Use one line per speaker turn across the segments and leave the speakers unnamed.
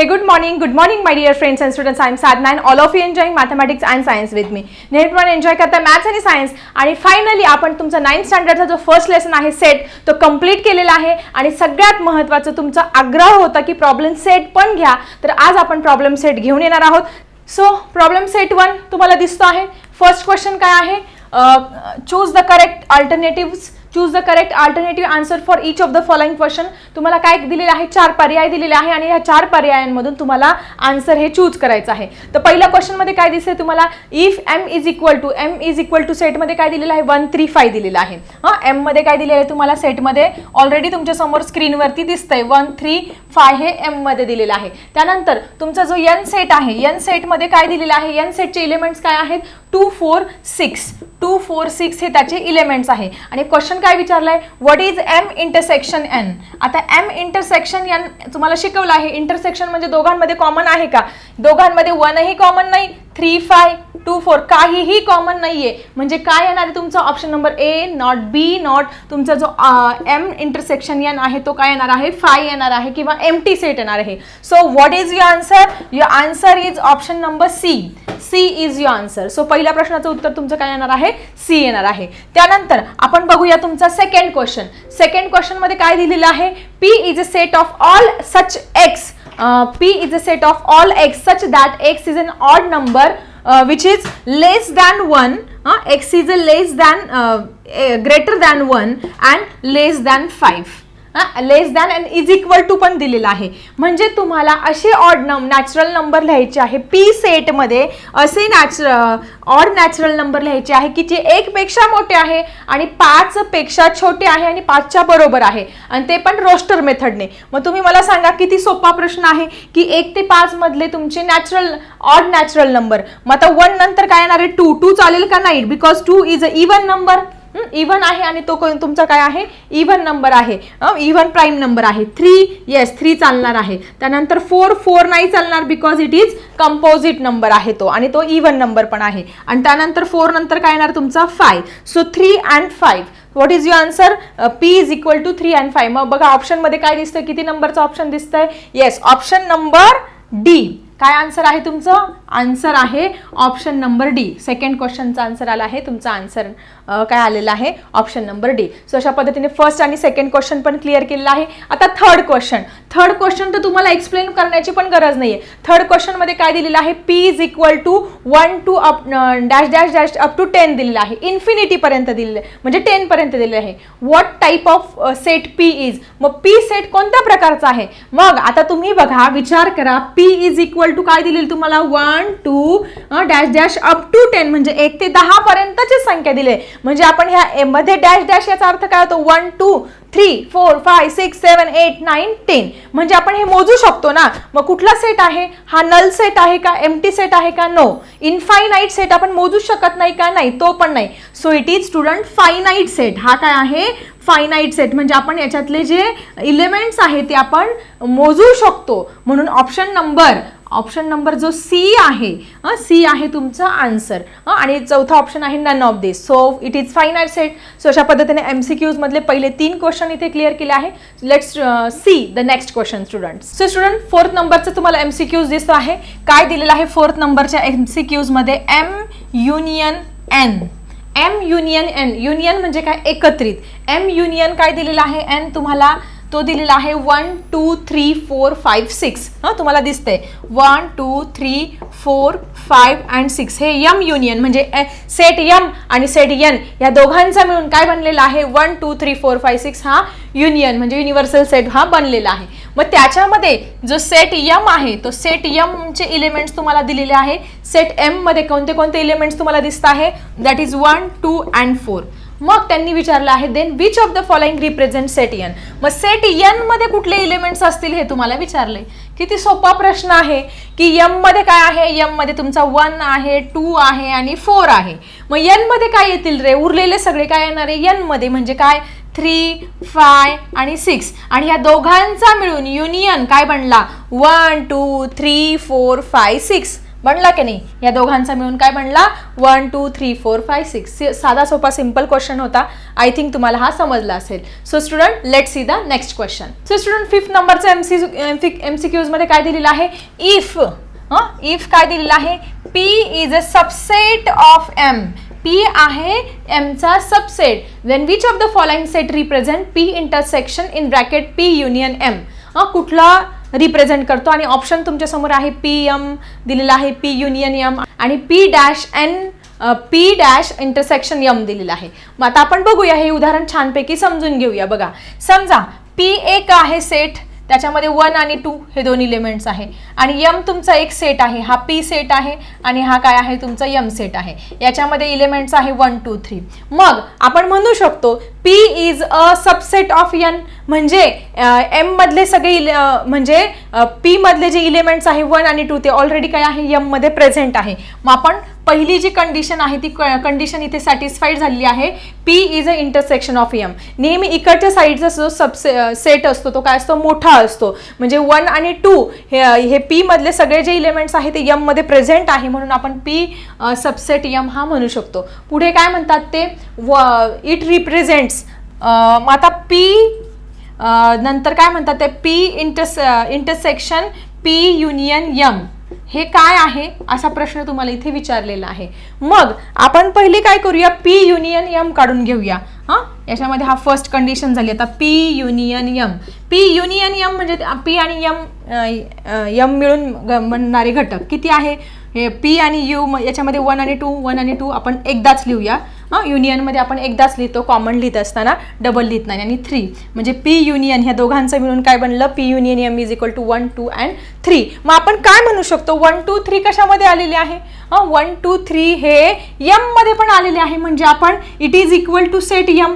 Hey, good morning, good morning, my dear friends and students. I'm Sadna and all of you enjoying mathematics and science with me. नेहमीप्रमाणे enjoy करता maths आणि science आणि finally आपण तुमचा ninth स्टँडर्डचा जो first lesson आहे set तो complete केलेला आहे. आणि सगळ्यात महत्त्वाचं तुमचा आग्रह होता की प्रॉब्लेम सेट पण घ्या. तर आज आपण प्रॉब्लेम सेट घेऊन येणार आहोत. सो प्रॉब्लेम सेट वन तुम्हाला दिसतो आहे. फर्स्ट क्वेश्चन काय आहे? Choose the correct alternative choose the correct alternative answer for each of the following question तुम्हाला काय दिलेलं आहे? चार पर्याय दिलेले आहे आणि ह्या चार पर्यायांमधून तुम्हाला आन्सर हे चूज करायचं आहे. तर पहिल्या क्वेश्चनमध्ये काय दिसते तुम्हाला? If M is equal to M is equal to सेटमध्ये काय दिलेलं आहे? वन थ्री फाय दिलेलं आहे. हां एममध्ये काय दिलेलं आहे तुम्हाला? सेटमध्ये ऑलरेडी तुमच्यासमोर स्क्रीनवरती दिसतंय. वन थ्री फाय हे एममध्ये दिलेलं आहे. त्यानंतर तुमचा जो यन सेट आहे एन सेटमध्ये काय दिलेलं आहे? यन सेटचे इलिमेंट्स काय आहेत? Two four six. Two four six हे त्याचे इलेमेंट्स आहे. आणि क्वेश्चन काय विचारलंय? What is M intersection N आता एम इंटरसेक्शन एन तुम्हाला शिकवलं आहे. इंटरसेक्शन म्हणजे दोघांमध्ये कॉमन आहे का? दोघांमध्ये वनही कॉमन नाही थ्री फाय टू फोर काहीही कॉमन नाहीये. म्हणजे काय येणार आहे तुमचा? Option number A not B not तुमचा जो एम इंटरसेक्शन एन आहे तो काय येणार आहे? फाय येणार आहे किंवा एम टी सेट येणार आहे. So what is your answer your answer is option number C C is your answer. So पहिल्या प्रश्नाचं उत्तर तुमचं काय येणार आहे? सी येणार आहे. त्यानंतर आपण बघूया तुमचा सेकंड क्वेश्चन सेकंड क्वेश्चनमध्ये काय दिलेलं आहे? P is a set of all such X P is a set of all X such that X is an odd number which is less than one X is a less than greater than one and less than five less than and is equal to पण दिलेला आहे. म्हणजे तुम्हाला असे odd नम natural number लिहायचे आहे. P सेटमध्ये असे नॅचर ऑड नॅचरल नंबर लिहायचे आहे की जे एकपेक्षा मोठे आहे आणि पाचपेक्षा छोटे आहे आणि पाचच्या बरोबर आहे. आणि ते पण रोस्टर मेथडने मग तुम्ही मला सांगा किती सोपा प्रश्न आहे की एक ते पाच मधले तुमचे नॅचरल ऑड नॅचरल नंबर मग आता वन नंतर काय येणार आहे? टू टू चालेल का नाही? Because two is a even number even आहे आणि तो कोण- तुमचा काय आहे? इव्हन नंबर आहे. इव्हन प्राईम नंबर आहे. थ्री येस थ्री चालणार आहे. त्यानंतर फोर फोर नाही चालणार because it is composite number आहे तो आणि तो इव्हन नंबर पण आहे. आणि त्यानंतर फोर नंतर काय येणार तुमचा? Five so three and five what is your answer P is equal to three and five मग बघा ऑप्शनमध्ये काय दिसतंय? किती नंबरचं ऑप्शन दिसतंय? येस ऑप्शन नंबर डी काय आन्सर आहे तुमचं? आन्सर आहे ऑप्शन नंबर डी सेकंड क्वेश्चनचा आन्सर आला आहे. तुमचा आन्सर काय आलेला आहे? ऑप्शन नंबर डी सो अशा पद्धतीने फर्स्ट आणि सेकंड क्वेश्चन पण क्लिअर केलेला आहे. आता थर्ड क्वेश्चन थर्ड क्वेश्चन तर तुम्हाला एक्सप्लेन करण्याची पण गरज नाही आहे थर्ड क्वेश्चनमध्ये काय दिलेलं आहे? P is equal to one two up dash dash dash up to ten दिलेलं आहे. इन्फिनिटीपर्यंत म्हणजे दिलेलं आहे म्हणजे टेनपर्यंत दिलेलं आहे. What type of set P is मग पी सेट कोणत्या प्रकारचा आहे? मग आता तुम्ही बघा विचार करा. पी इज इक्वल टू काय दिलेली तुम्हाला? One two dash dash up to ten म्हणजे एक ते दहापर्यंतची संख्या दिली आहे. म्हणजे आपण ह्या ए मध्ये डॅश डॅश याचा अर्थ काय होतो? One two three four five six seven eight nine ten म्हणजे आपण हे मोजू शकतो ना? मग कुठला सेट आहे? हा नल सेट आहे का? एमटी सेट आहे का? नो इनफायनाईट सेट आपण मोजू शकत नाही का? नाही. तो पण नाही. So it is student finite set हा काय आहे? फायनाईट सेट म्हणजे आपण याच्यातले जे इलेमेंट्स आहेत ते आपण मोजू शकतो. म्हणून ऑप्शन नंबर ऑप्शन नंबर जो सी आहे सी आहे तुमचा आन्सर आणि चौथा ऑप्शन आहे none of this so it is finite set so अशा पद्धतीने एम सी क्यूज मधले पहिले तीन क्वेश्चन इथे क्लिअर केले आहे. Let's see the next question student so student fourth नंबरचं तुम्हाला एम सी क्यूज दिसतो आहे. काय दिलेलं आहे फोर्थ नंबरच्या M C क्यूजमध्ये M union N M union N union म्हणजे काय? एकत्रित. एम युनियन काय दिलेलं आहे? एन तुम्हाला तो दिलेला आहे one two three four five six हां तुम्हाला दिसतंय. One two three four five and six हे यम युनियन म्हणजे सेट यम आणि सेट यन या दोघांचा मिळून काय बनलेला आहे? One two three four five six हा युनियन म्हणजे युनिव्हर्सल सेट हा बनलेला आहे. मग त्याच्यामध्ये जो सेट यम आहे तो सेट यमचे इलिमेंट्स तुम्हाला दिलेले आहे. सेट एममध्ये कोणते कोणते इलिमेंट्स तुम्हाला दिसत आहे? That is one two and four मग त्यांनी विचारलं आहे then which of the following represent set N मग सेट यनमध्ये कुठले इलिमेंट्स असतील हे तुम्हाला विचारले. किती सोपा प्रश्न आहे की यममध्ये काय आहे? यममध्ये तुमचा वन आहे टू आहे आणि फोर आहे. मग यनमध्ये काय येतील रे? उरलेले सगळे काय येणार आहे? यनमध्ये म्हणजे काय? थ्री फाय आणि सिक्स. आणि या दोघांचा मिळून युनियन काय बनला? One two three four five six. बनला की नाही? या दोघांचा मिळून काय बनला? One two three four five six. साधा सोपा सिंपल क्वेश्चन होता. आय थिंक तुम्हाला हा समजला असेल. So student let see the next question so student fifth नंबरचं एम सी एम सी क्यूजमध्ये काय दिलेलं आहे? इफ हां? इफ काय दिलेलं आहे? P is a subset of M P आहे एमचा subset then which of the following set represent P intersection in bracket P union M कुठला रिप्रेझेंट करतो? आणि ऑप्शन तुमच्यासमोर आहे पी एम दिलेला आहे पी युनियन एम आणि P dash N P dash intersection M दिलेलं आहे. मग आता आपण बघूया हे उदाहरण छानपैकी समजून घेऊया बघा. समजा पी एक आहे सेट त्याच्यामध्ये वन आणि टू हे दोन इलिमेंट्स आहे. आणि यम तुमचा एक सेट आहे. हा पी सेट आहे आणि हा काय आहे? तुमचा यम सेट आहे. याच्यामध्ये इलिमेंट्स आहे वन टू थ्री मग आपण म्हणू शकतो पी इज म्हणजे, अ सबसेट ऑफ यन म्हणजे एम मधले सगळे इले- म्हणजे पी मधले जे इलिमेंट्स आहे वन आणि टू ते ऑलरेडी काय आहे? यममध्ये प्रेझेंट आहे. मग आपण पहिली जी कंडिशन आहे ती कंडिशन इथे सॅटिस्फाईड झालेली आहे. P is a intersection of M नेहमी इकडच्या साईडचा जो सबसे सेट असतो तो काय असतो? मोठा असतो. म्हणजे वन आणि टू हे हे पी मधले सगळे जे इलिमेंट्स आहे ते यममध्ये प्रेझेंट आहे म्हणून आपण पी सबसेट यम हा म्हणू शकतो. पुढे काय म्हणतात ते? व इट रिप्रेझेंट मग आता पी नंतर काय म्हणतात ते? P interest intersection P union M हे काय आहे? असा प्रश्न तुम्हाला इथे विचारलेला आहे. मग आपण पहिले काय करूया? पी युनियन यम काढून घेऊया. हां? याच्यामध्ये हा फर्स्ट कंडिशन झाली. आता P union M P union M म्हणजे पी आणि यम यम मिळून ग- घटक किती आहे? हे पी आणि यू म- याच्यामध्ये वन आणि टू वन आणि टू आपण एकदाच लिहूया. हां युनियनमध्ये आपण एकदाच लिहितो कॉमन लिहित असताना डबल लिहित नाही. आणि थ्री म्हणजे पी युनियन ह्या दोघांचं मिळून काय बनलं? P union M is equal to one two and three मग आपण काय म्हणू शकतो? वन टू थ्री कशामध्ये आलेले आहे? हां वन टू थ्री हे यममध्ये पण आलेले आहे. म्हणजे आपण it is equal to set M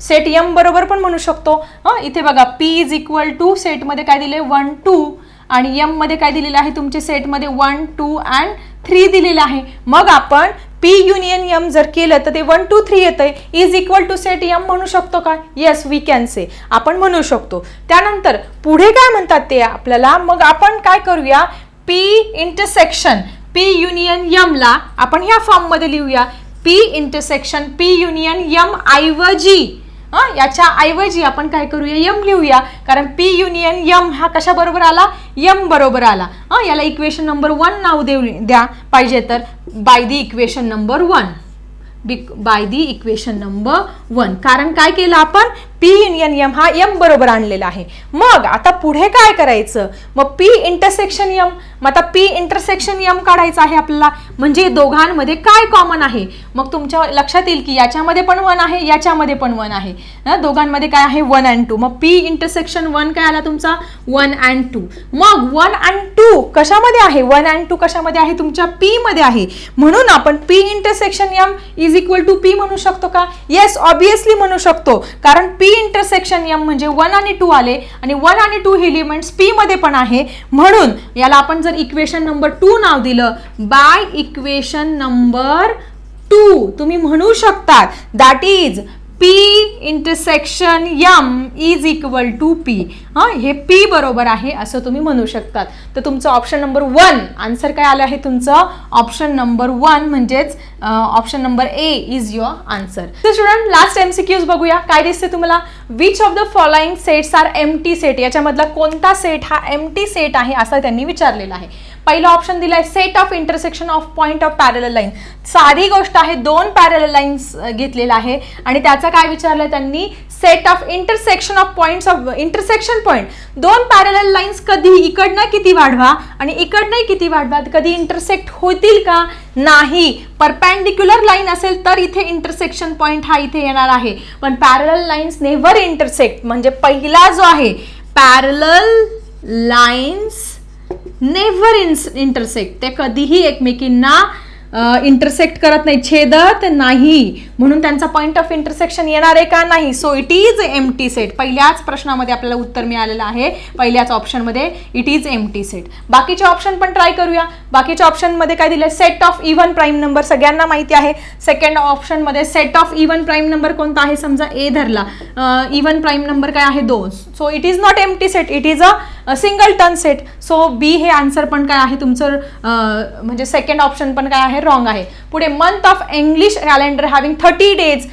set M बरोबर पण म्हणू शकतो. हां इथे बघा पी इज इक्वल टू सेटमध्ये काय दिले वन टू आणि यममध्ये काय दिलेलं आहे? तुमच्या सेटमध्ये वन टू अँड थ्री दिलेलं आहे. मग आपण पी युनियन यम जर केलं तर ते वन टू थ्री येतंय. Is equal to set M म्हणू शकतो का? येस वी कॅन से आपण म्हणू शकतो. त्यानंतर पुढे काय म्हणतात ते आपल्याला? मग आपण काय करूया? पी इंटरसेक्शन पी युनियन यमला आपण ह्या फॉर्ममध्ये लिहूया. P intersection P union M ऐवजी हां याच्या ऐवजी आपण काय करूया? यम लिहूया. कारण पी युनियन यम हा कशा बरोबर आला? यम बरोबर आला. हां याला इक्वेशन नंबर वन नाव देऊ द्या पाहिजे तर. By the equation number one by the equation number one कारण काय केलं आपण? पी युनियन यम हा यम बरोबर आणलेला आहे. मग आता पुढे काय करायचं? मग पी इंटरसेक्शन यम मग आता पी इंटरसेक्शन यम काढायचं आहे आपल्याला. म्हणजे दोघांमध्ये काय कॉमन आहे? मग तुमच्या लक्षात येईल की याच्यामध्ये पण वन आहे याच्यामध्ये पण वन आहे. दोघांमध्ये काय आहे? वन अँड टू मग पी इंटरसेक्शन वन काय आला तुमचा? वन अँड टू मग वन अँड टू कशामध्ये आहे? वन अँड टू कशामध्ये आहे? तुमच्या पी मध्ये आहे. म्हणून आपण P intersection M is equal to P म्हणू शकतो का? येस ऑब्विसली म्हणू शकतो. कारण पी पी इंटरसेक्शन यम म्हणजे वन आणि टू आले आणि वन आणि टू हे एलिमेंट्स पी मध्ये पण आहे. म्हणून याला आपण जर इक्वेशन नंबर टू नाव दिलं बाय इक्वेशन नंबर टू तुम्ही म्हणू शकतात. That is P intersection M is equal to P हां हे पी बरोबर आहे असं तुम्ही म्हणू शकतात. तर तुमचं ऑप्शन नंबर वन आन्सर काय आलं आहे तुमचं? ऑप्शन नंबर वन म्हणजेच option number A is your answer तर student last M C Qs बघूया. काय दिसते तुम्हाला? Which of the following sets are empty set याच्यामधला कोणता सेट हा एम टी सेट आहे असा त्यांनी विचारलेलं आहे. पहिला ऑप्शन दिलाय set of intersection of point of parallel line साधी गोष्ट आहे दोन पॅरल लाईन्स घेतलेला आहे. आणि त्याचा काय विचारलं त्यांनी? Set of intersection of points of intersection point दोन पॅरल लाईन्स कधी इकडनं किती वाढवा आणि इकडनंही किती वाढवा कधी इंटरसेक्ट होतील का? नाही. परपॅन्डिक्युलर लाईन असेल तर इथे इंटरसेक्शन पॉईंट हा इथे येणार आहे. पण पॅरल लाईन्स नेव्हर इंटरसेक्ट म्हणजे पहिला जो आहे पॅरल लाईन्स नेव्हर इंटरसेक्ट ते कधीही एकमेकींना इंटरसेक्ट करत नाही छेदत नाही. म्हणून त्यांचा पॉईंट ऑफ इंटरसेक्शन येणार आहे का नाही? So it is empty set पहिल्याच प्रश्नामध्ये आपल्याला उत्तर मिळालेलं आहे. पहिल्याच ऑप्शनमध्ये it is empty set बाकीचे ऑप्शन पण ट्राय करूया. बाकीच्या ऑप्शनमध्ये काय दिलं set of even prime number सगळ्यांना माहिती आहे. सेकंड ऑप्शनमध्ये set of even prime number कोणता आहे? समजा ए धरला. इव्हन प्राईम नंबर काय आहे? दोन. So it is not empty set it is a singleton set so B हे आन्सर पण काय आहे? तुमचं म्हणजे सेकंड ऑप्शन पण काय आहे? रॉंग आहे. पुढे month of English calendar having thirty days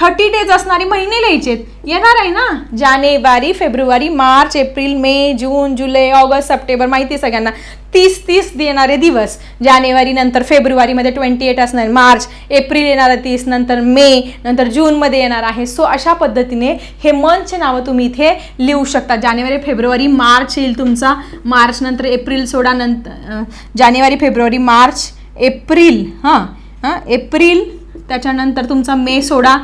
thirty days असणारे महिने लिहायचे येणार आहे ना? जानेवारी फेब्रुवारी मार्च एप्रिल मे जून जुलै ऑगस्ट सप्टेंबर माहिती आहे सगळ्यांना. तीस तीस देणारे दिवस. जानेवारी नंतर फेब्रुवारीमध्ये ट्वेंटी एट असणार मार्च एप्रिल येणार आहे तीस नंतर मे नंतर जूनमध्ये येणार आहे. सो अशा पद्धतीने हे मंथचे नावं तुम्ही इथे लिहू शकता. जानेवारी फेब्रुवारी मार्च येईल तुमचा. मार्च नंतर एप्रिल सोडा नंतर जानेवारी फेब्रुवारी मार्च एप्रिल हां हां एप्रिल त्याच्यानंतर तुमचा मे सोडा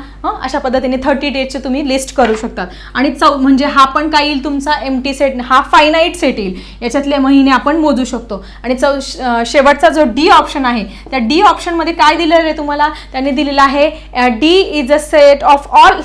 अशा पद्धतीने थर्टी डेजचे तुम्ही लिस्ट करू शकतात. आणि चौ म्हणजे हा पण काय येईल तुमचा एम टी सेट हा फायनाईट सेट येईल. याच्यातले महिने आपण मोजू शकतो. आणि चौ श- शेवटचा जो डी ऑप्शन आहे त्या डी ऑप्शनमध्ये काय दिलेलं आहे तुम्हाला? त्यांनी दिलेलं आहे D is a set of all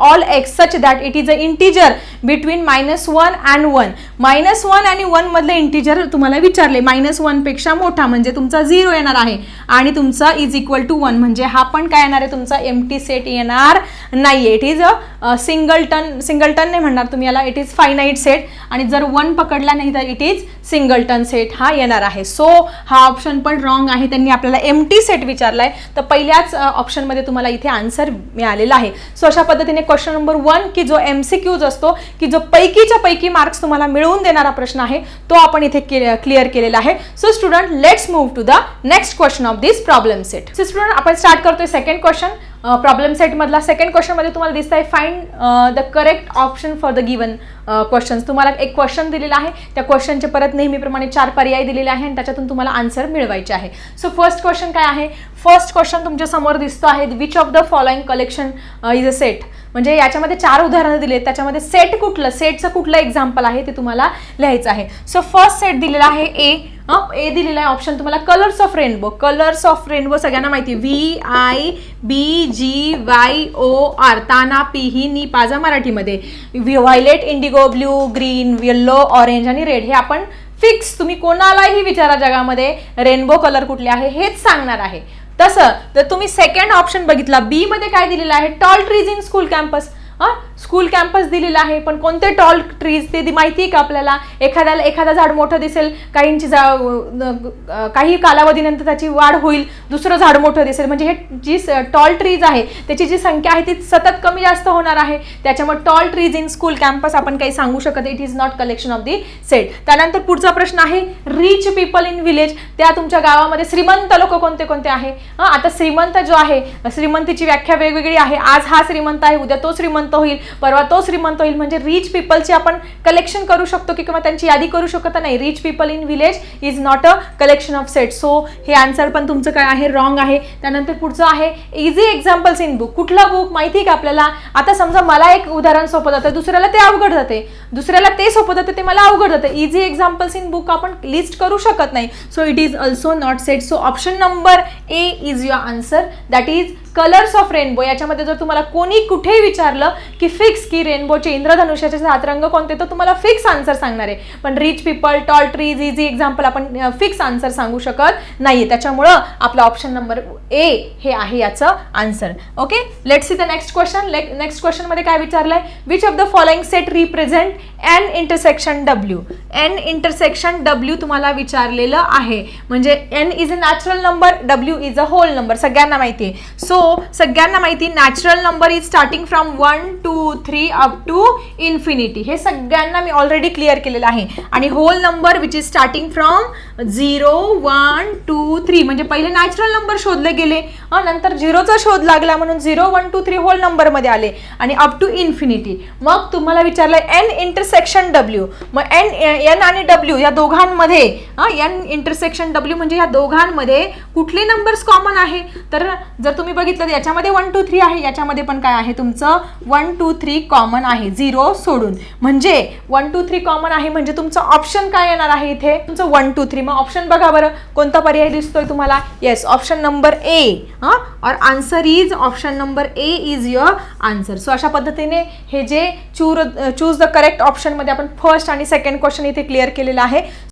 all X such that it is a integer between minus one and one minus one आणि वनमधले इंटीजर इंटिजर तुम्हाला विचारले. मायनस वनपेक्षा मोठा म्हणजे तुमचा झिरो येणार आहे. आणि तुमचा इज इक्वल टू वन म्हणजे म्हणजे हा पण काय येणार आहे? तुमचा एम टी सेट येणार नाहीये. It is a singleton singleton नाही म्हणणार तुम्ही याला. इट इज फायनाईट सेट आणि जर वन पकडला नाही तर it is single ton set हा येणार आहे. सो हा ऑप्शन पण रॉंग आहे. त्यांनी आपल्याला एम टी सेट विचारला आहे तर पहिल्याच ऑप्शनमध्ये तुम्हाला इथे आन्सर मिळालेला आहे. सो अशा पद्धतीने क्वेश्चन नंबर वन की जो एम सी क्यूज असतो की जो पैकीच्या पैकी मार्क्स तुम्हाला मिळवून देणारा प्रश्न आहे तो आपण इथे क्लिअर केलेला आहे. So student let's move to the next question of this problem set so student आपण स्टार्ट करतोय सेकंड क्वेश्चन प्रॉब्लेम सेटमधला सेकंड क्वेश्चनमध्ये तुम्हाला दिसत आहे find the correct option for the given questions तुम्हाला एक क्वेश्चन दिलेला आहे त्या क्वेश्चनचे परत नेहमीप्रमाणे चार पर्याय दिलेले आहे आणि त्याच्यातून तुम्हाला आन्सर मिळवायचे आहे. सो फर्स्ट क्वेश्चन काय आहे? फर्स्ट क्वेश्चन तुमच्यासमोर दिसतो आहे which of the following collection is a set म्हणजे याच्यामध्ये चार उदाहरणं दिले आहेत. त्याच्यामध्ये सेट कुठलं? सेटचं कुठलं एक्झाम्पल आहे ते तुम्हाला लिहायचं आहे. सो फर्स्ट सेट दिलेला आहे ए ए दिलेला आहे ऑप्शन तुम्हाला colours of rainbow colours of rainbow सगळ्यांना माहिती V I B G Y O R ताना पी ही नी पाजा मराठीमध्ये. Violet indigo blue green yellow orange आणि रेड हे आपण फिक्स तुम्ही कोणालाही विचारा जगामध्ये रेनबो कलर कुठले आहे हेच सांगणार आहे. तसं तर तुम्ही सेकंड ऑप्शन बघितला बी मध्ये काय दिलेलं आहे? Tall trees in school campus school campus दिलेला आहे पण कोणते टॉल ट्रीज ते माहिती आहे का आपल्याला? एखाद्याला एखादा झाड मोठं दिसेल काहींची जा काही कालावधीनंतर त्याची वाढ होईल दुसरं झाड मोठं दिसेल. म्हणजे हे जी टॉल ट्रीज आहे त्याची जी संख्या आहे ती सतत कमी जास्त होणार आहे. त्याच्यामुळे tall trees in school campus आपण काही सांगू शकत it is not collection of the set त्यानंतर पुढचा प्रश्न आहे रिच पीपल इन विलेज त्या तुमच्या गावामध्ये श्रीमंत लोक कोणते कोणते आहे? हां आता श्रीमंत जो आहे श्रीमंतीची व्याख्या वेगवेगळी आहे. आज हा श्रीमंत आहे उद्या तो श्रीमंत होईल. परवा तो श्रीमंत होईल म्हणजे रिच पीपलची आपण कलेक्शन करू शकतो की किंवा त्यांची यादी करू शकत नाही. Rich people in village is not a collection of set so हे आन्सर पण तुमचं काय आहे? रॉंग आहे. त्यानंतर पुढचं आहे इझी एक्झाम्पल्स इन बुक कुठला बुक माहिती आहे का आपल्याला? आता समजा मला एक उदाहरण सोपं जातं दुसऱ्याला ते अवघड जाते. दुसऱ्याला ते सोपं जातं ते मला अवघड जातं. इझी एक्झाम्पल्स इन बुक आपण लिस्ट करू शकत नाही. So it is also not set so option number A is your answer that is colours of rainbow याच्यामध्ये जर तुम्हाला कोणी कुठेही विचारलं की फिक्स की रेनबोचे इंद्रधनुष्याचे सात रंग कोणते तर तुम्हाला फिक्स आन्सर सांगणार आहे. पण rich people tall trees easy example आपण फिक्स आन्सर सांगू शकत नाही त्याच्यामुळं आपला ऑप्शन नंबर ए हे आहे याचं answer okay let see the next question next क्वेश्चनमध्ये काय विचारलं आहे which of the following set represent N intersection W N intersection W तुम्हाला विचारलेलं आहे. म्हणजे N is a natural number W is a whole number सगळ्यांना माहिती आहे. सो सगळ्यांना माहिती natural number is starting from one two three up to infinity हे सगळ्यांना मी ऑलरेडी क्लिअर केलेलं आहे. आणि whole number which is starting from zero one two three म्हणजे पहिले नॅचरल नंबर शोधले गेले. नंतर झिरोचा शोध लागला म्हणून zero one two three whole नंबरमध्ये आले. आणि अप टू इन्फिनिटी मग तुम्हाला विचारलं एन इंटरसेक्शन डब्ल्यू मग एन एन आणि डब्ल्यू या दोघांमध्ये एन इंटरसेक्शन डब्ल्यू म्हणजे या दोघांमध्ये कुठले नंबर्स कॉमन आहे? तर जर तुम्ही बघितलं तर याच्यामध्ये वन टू थ्री आहे. याच्यामध्ये पण काय आहे? तुमचं वन टू थ्री कॉमन आहे. झिरो सोडून. म्हणजे वन टू थ्री कॉमन आहे म्हणजे तुमचं ऑप्शन काय येणार आहे इथे? तुमचं वन टू थ्री मग ऑप्शन बघा बरं. कोणता पर्याय दिसतोय तुम्हाला? येस ऑप्शन नंबर ए हां? और answer is option number A is your answer so अशा पद्धतीने हे जे चूर चूज द करेक्ट ऑप्शनमध्ये आपण फर्स्ट आणि सेकंड क्वेश्चन इथे क्लिअर केलेलं आहे.